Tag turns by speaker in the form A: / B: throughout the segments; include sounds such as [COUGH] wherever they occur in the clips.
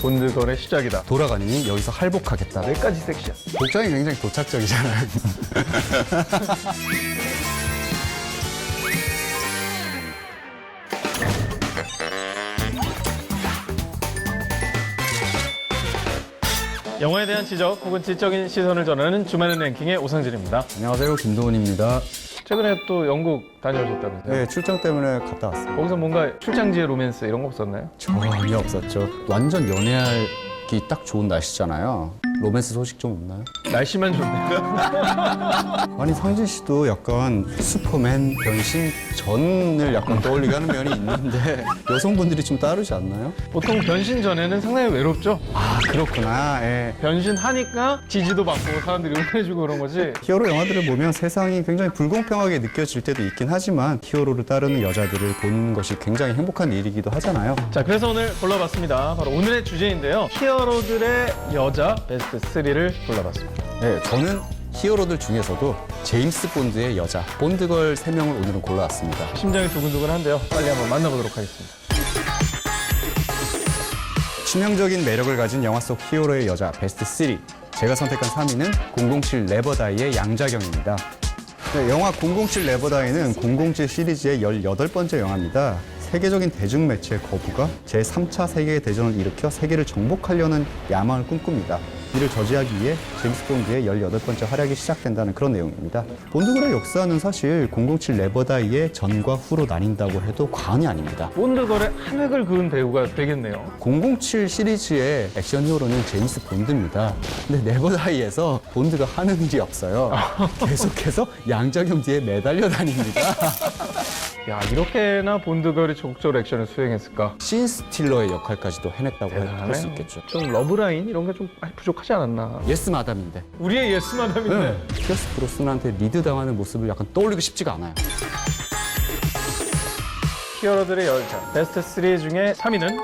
A: 본드걸의 시작이다.
B: 돌아가니 여기서 할복하겠다.
A: 내까지 섹시야.
B: 복장이 굉장히 도착적이잖아요. [LAUGHS]
A: 영화에 대한 지적 혹은 지적인 시선을 전하는 주말의 랭킹의 오상진입니다.
B: 안녕하세요, 김도훈입니다.
A: 최근에 또 영국 다녀오셨다면서요?
B: 네, 출장 때문에 갔다 왔어요.
A: 거기서 뭔가 출장지의 로맨스 이런 거 없었나요?
B: 전혀 없었죠. 완전 연애하기 딱 좋은 날씨잖아요. 로맨스 소식 좀 없나요?
A: 날씨만 좋네요. [LAUGHS]
B: 아니 상진 씨도 약간 슈퍼맨 변신 전을 약간 떠올리게 하는 면이 있는데 [LAUGHS] 여성분들이 좀 따르지 않나요?
A: 보통 변신 전에는 상당히 외롭죠?
B: 아 그렇구나. 예.
A: 변신하니까 지지도 받고 사람들이 응원해주고 그런 거지.
B: 히어로 영화들을 보면 세상이 굉장히 불공평하게 느껴질 때도 있긴 하지만 히어로를 따르는 여자들을 보는 것이 굉장히 행복한 일이기도 하잖아요.
A: 자, 그래서 오늘 골라봤습니다. 바로 오늘의 주제인데요. 히어로들의 여자 베스트 3를 골라봤습니다.
B: 네, 저는 히어로들 중에서도 제임스 본드의 여자 본드걸 3명을 오늘은 골라왔습니다.
A: 심장이 두근두근한데요. 빨리 한번 만나보도록 하겠습니다.
B: 치명적인 매력을 가진 영화 속 히어로의 여자 베스트 3. 제가 선택한 3위는 007 레버다이의 양자경입니다. 네, 영화 007 레버다이는 007 시리즈의 18번째 영화입니다. 세계적인 대중매체의 거부가 제3차 세계대전을 일으켜 세계를 정복하려는 야망을 꿈꿉니다. 이를 저지하기 위해 제임스 본드의 18번째 활약이 시작된다는 그런 내용입니다. 본드걸의 역사는 사실 007 레버다이의 전과 후로 나뉜다고 해도 과언이 아닙니다.
A: 본드걸의 한 획을 그은 배우가 되겠네요.
B: 007 시리즈의 액션 히어로는 제임스 본드입니다. 근데 네버다이에서 본드가 하는 일이 없어요. [LAUGHS] 계속해서 양자경 뒤에 매달려 다닙니다. [LAUGHS]
A: 야, 이렇게나 본드걸이 적극적으로 액션을 수행했을까?
B: 신 스틸러의 역할까지도 해냈다고 할
A: 대단하네.
B: 수 있겠죠.
A: 좀 러브라인 이런 게 좀 부족하지 않았나?
B: 예스 마담인데
A: 우리의 예스마담인데.
B: 피어스 브로스한테 리드 당하는 모습을 약간 떠올리고 싶지가 않아요.
A: 히어로들의 여자 베스트 3 중에 3위는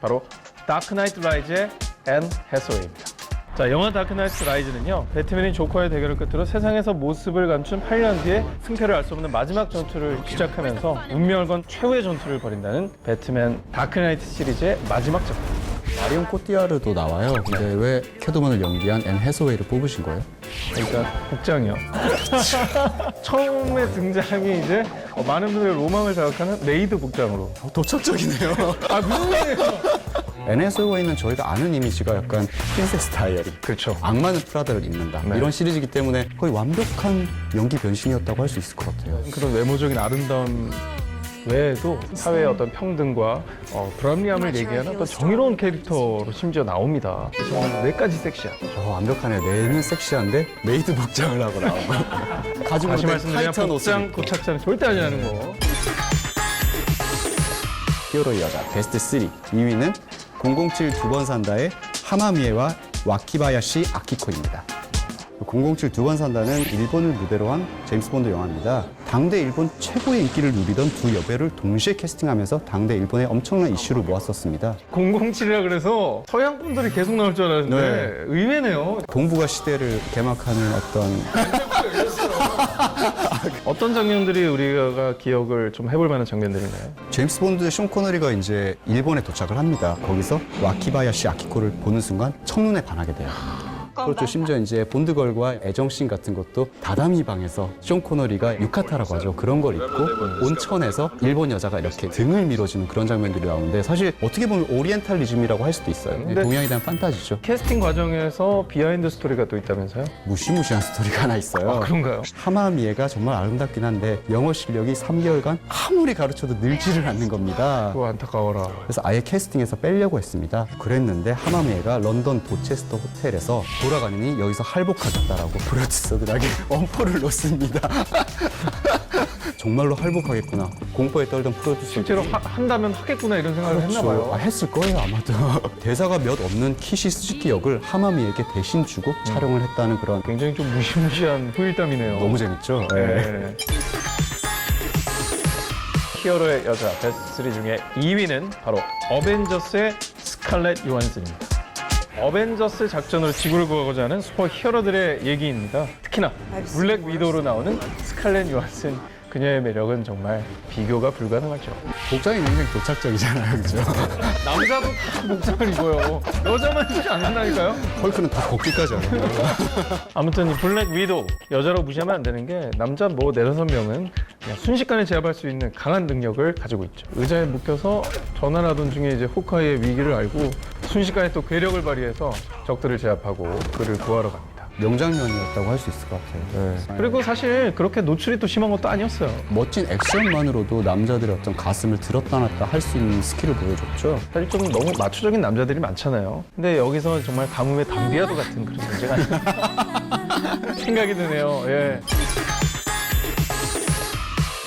A: 바로 다크 나이트 라이즈의 앤 해소웨이입니다. 자, 영화 다크 나이트 라이즈는요, 배트맨이 조커의 대결을 끝으로 세상에서 모습을 감춘 8년 뒤에 승패를 알 수 없는 마지막 전투를 시작하면서 운명을 건 최후의 전투를 벌인다는 배트맨 다크 나이트 시리즈의 마지막 작품.
B: 마리온 코티아르도 나와요. 근데 왜 캐도먼을 연기한 앤 해소웨이를 뽑으신 거예요?
A: 그러니까 복장이요. [LAUGHS] 처음에 등장이 이제 어, 많은 분들의 로망을 자극하는 레이드 복장으로.
B: 도착적이네요.
A: 아, 무슨 말이에요?
B: 앤 해소웨이는 저희가 아는 이미지가 약간 프린세스 다이어리.
A: 그렇죠.
B: 악마는 프라다를 입는다.
A: 네.
B: 이런 시리즈이기 때문에 거의 완벽한 연기 변신이었다고 할 수 있을 것 같아요.
A: 그런 외모적인 아름다움 외에도 사회의 어떤 평등과 어, 불합리함을 얘기하는 어떤 정의로운 캐릭터로 심지어 나옵니다. 저는 뇌까지 섹시한.
B: 저 완벽하네. 뇌는 섹시한데 메이드 복장을 하고 나오고. [LAUGHS] 가죽으로
A: 다시
B: 된
A: 말씀드리면
B: 타이트한 옷을
A: 복장
B: 입고.
A: 도착자는 절대 않는 거.
B: 히어로의 여자 베스트 3. 2위는 007 두 번 산다의 하마미에와 와키바야시 아키코입니다. 007 두 번 산다는 일본을 무대로 한 제임스 본드 영화입니다. 당대 일본 최고의 인기를 누리던 두 여배를 동시에 캐스팅하면서 당대 일본의 엄청난 이슈를 모았었습니다.
A: 007이라 그래서 서양 분들이 계속 나올 줄 알았는데
B: 네.
A: 의외네요.
B: 동북아 시대를 개막하는 어떤
A: 어떤 장면들이 우리가 기억을 좀 해볼 만한 장면들인가요?
B: 제임스 본드 숀 코너리가 이제 일본에 도착을 합니다. 거기서 와키바야시 아키코를 보는 순간 첫눈에 반하게 돼요. 그렇죠. 심지어 이제 본드걸과 애정씬 같은 것도 다다미 방에서 숀 코너리가 유카타라고 하죠. 그런 걸 입고 온천에서 일본 여자가 이렇게 등을 밀어주는 그런 장면들이 나오는데 사실 어떻게 보면 오리엔탈리즘이라고 할 수도 있어요.
A: 근데-
B: 동양에 대한 판타지죠.
A: 캐스팅 과정에서 비하인드 스토리가 또 있다면서요?
B: 무시무시한 스토리가 하나 있어요.
A: 아, 그런가요?
B: 하마미에가 정말 아름답긴 한데 영어 실력이 3개월간 아무리 가르쳐도 늘지를 않는 겁니다.
A: 그거 안타까워라.
B: 그래서 아예 캐스팅에서 빼려고 했습니다. 그랬는데 하마미에가 런던 도체스터 호텔에서 돌아가니 여기서 할복하겠다라고 [LAUGHS] 프로듀서들에게 엄포를 놓습니다. [LAUGHS] 정말로 할복하겠구나. 공포에 떨던 프로듀서.
A: 실제로 하- 한다면 하겠구나 이런 생각을 했나 봐요.
B: 아, 했을 거예요 아마도. [LAUGHS] 대사가 몇 없는 키시 스즈키 역을 하마미에게 대신 주고 촬영을 했다는 그런
A: 굉장히 좀 무시무시한 후일담이네요.
B: 너무 재밌죠.
A: 네. 히어로의 여자 베스트 3 중에 2위는 바로 어벤져스의 스칼렛 요한슨입니다. 어벤져스 작전으로 지구를 구하고자 하는 슈퍼 히어로들의 얘기입니다. 특히나 블랙 위도우로 나오는 스칼렛 요한슨 그녀의 매력은 정말 비교가 불가능하죠.
B: 복장이 굉장히 도착적이잖아요, 그죠? [LAUGHS]
A: 남자도 다 목장을 입어요. 여자만 입지 않는다니까요.
B: 헐크는 다 걷기까지 하는 거예요. [LAUGHS]
A: 아무튼 이 블랙 위도우 여자로 무시하면 안 되는 게 남자 뭐 네다섯 명은 그냥 순식간에 제압할 수 있는 강한 능력을 가지고 있죠. 의자에 묶여서 전화하던 중에 이제 호카이의 위기를 알고 순식간에 또 괴력을 발휘해서 적들을 제압하고 그를 구하러 갑니다.
B: 명장면이었다고 할 수 있을 것 같아요. 네.
A: 그리고 사실 그렇게 노출이 또 심한 것도 아니었어요.
B: 멋진 액션만으로도 남자들의 어떤 가슴을 들었다 놨다 할 수 있는 스킬을 보여줬죠.
A: 사실 좀 너무 마초적인 남자들이 많잖아요. 근데 여기서 정말 가뭄의 담비아도 같은 그런 존재가 아닌가 [LAUGHS] 생각이 드네요. 예.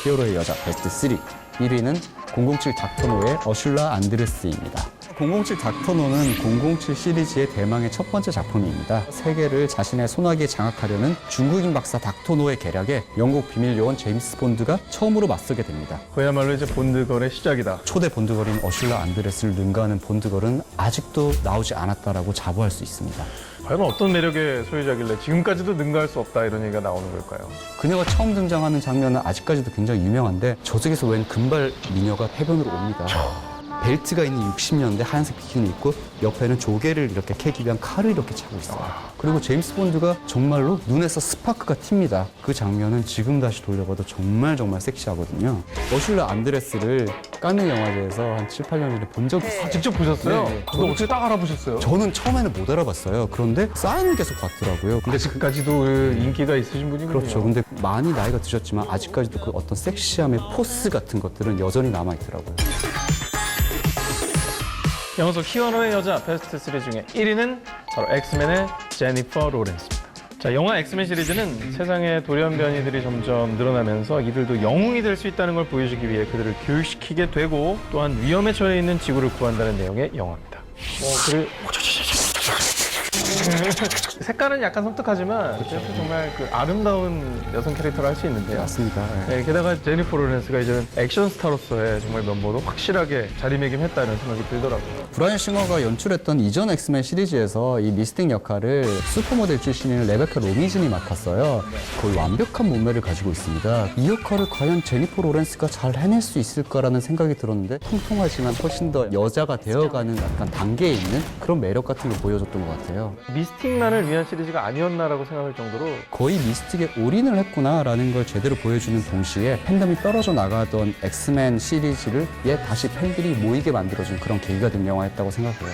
B: 히어로의 여자 베스트 3 1위는 007 닥터노의 어슐라 안드레스입니다. 007 닥터노는 007 시리즈의 대망의 첫 번째 작품입니다. 세계를 자신의 손아귀에 장악하려는 중국인 박사 닥터노의 계략에 영국 비밀 요원 제임스 본드가 처음으로 맞서게 됩니다.
A: 그야말로 이제 본드걸의 시작이다.
B: 초대 본드걸인 어슐라 안드레스를 능가하는 본드걸은 아직도 나오지 않았다라고 자부할 수 있습니다.
A: 과연 어떤 매력의 소유자길래 지금까지도 능가할 수 없다 이런 얘기가 나오는 걸까요?
B: 그녀가 처음 등장하는 장면은 아직까지도 굉장히 유명한데 저쪽에서 웬 금발 미녀가 해변으로 옵니다. 벨트가 있는 60년대 하얀색 비키니 입고 옆에는 조개를 이렇게 캐기 위한 칼을 이렇게 차고 있어요. 그리고 제임스 본드가 정말로 눈에서 스파크가 튑니다. 그 장면은 지금 다시 돌려봐도 정말 정말 섹시하거든요. 어슐라 안드레스를 깐느 영화제에서 한 7, 8년 전에 본 적이 있어요.
A: 직접 보셨어요?
B: 네.
A: 그거 어떻게 딱 알아보셨어요?
B: 저는 처음에는 못 알아봤어요. 그런데 사인을 계속 봤더라고요. 근데 그
A: 아직까지도 그 인기가 있으신 분이군요.
B: 그렇죠. 근데 많이 나이가 드셨지만 아직까지도 그 어떤 섹시함의 포스 같은 것들은 여전히 남아 있더라고요.
A: 속 히어로의 여자 베스트 3 중에 1위는 바로 엑스맨의 제니퍼 로렌스입니다. 자, 영화 엑스맨 시리즈는 세상의 돌연변이들이 점점 늘어나면서 이들도 영웅이 될 수 있다는 걸 보여주기 위해 그들을 교육시키게 되고 또한 위험에 처해 있는 지구를 구한다는 내용의 영화입니다. 어, 그리고 색깔은 약간 섬뜩하지만 그래서 정말 그 아름다운 여성 캐릭터를 할 수 있는데요.
B: 맞습니다. 네.
A: 네, 게다가 제니퍼 로렌스가 이제 액션 스타로서의 정말 면모도 확실하게 자리매김했다는 생각이 들더라고요.
B: 브라이언 싱어가 연출했던 이전 엑스맨 시리즈에서 이 미스틱 역할을 슈퍼모델 출신인 레베카 로미즌이 맡았어요. 거의 완벽한 몸매를 가지고 있습니다. 이 역할을 과연 제니퍼 로렌스가 잘 해낼 수 있을까라는 생각이 들었는데 통통하지만 훨씬 더 여자가 되어가는 약간 단계에 있는 그런 매력 같은 걸 보여줬던 것 같아요.
A: 미스틱만을 위한 시리즈가 아니었나라고 생각할 정도로
B: 거의 미스틱에 올인을 했구나라는 걸 제대로 보여주는 동시에 팬덤이 떨어져 나가던 엑스맨 시리즈를 얘 다시 팬들이 모이게 만들어준 그런 계기가 된 영화였다고 생각해요.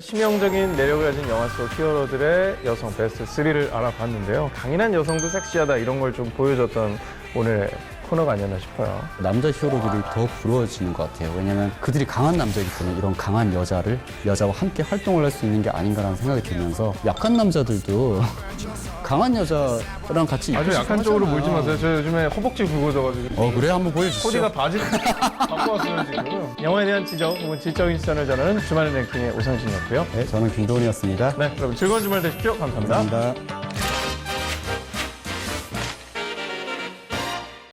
A: 치명적인 매력을 가진 영화 속 히어로들의 여성 베스트 3를 알아봤는데요. 강인한 여성도 섹시하다 이런 걸 좀 보여줬던 오늘 코너가 아니었나 싶어요.
B: 남자 히어로들이 더 부러워지는 것 같아요. 왜냐면 그들이 강한 남자이기 때문에 이런 강한 여자를 여자와 함께 활동을 할 수 있는 게 아닌가라는 생각이 들면서 약한 남자들도 [LAUGHS] 강한 여자랑 같이
A: 아주
B: 입고
A: 약한
B: 싶어
A: 쪽으로
B: 하잖아.
A: 몰지 마세요. 저 요즘에 허벅지 굵어져가지고
B: 어 그래 한번 보여주시죠.
A: 코디가 바지 [LAUGHS] 바꿔 왔어요 지금. 영화에 대한 지적 혹은 지적인 시선을 전하는 주말의 랭킹의 오상진이었고요.
B: 네, 저는 김도훈이었습니다.
A: 네, 여러분 즐거운 주말 되십시오. 감사합니다.
B: 감사합니다.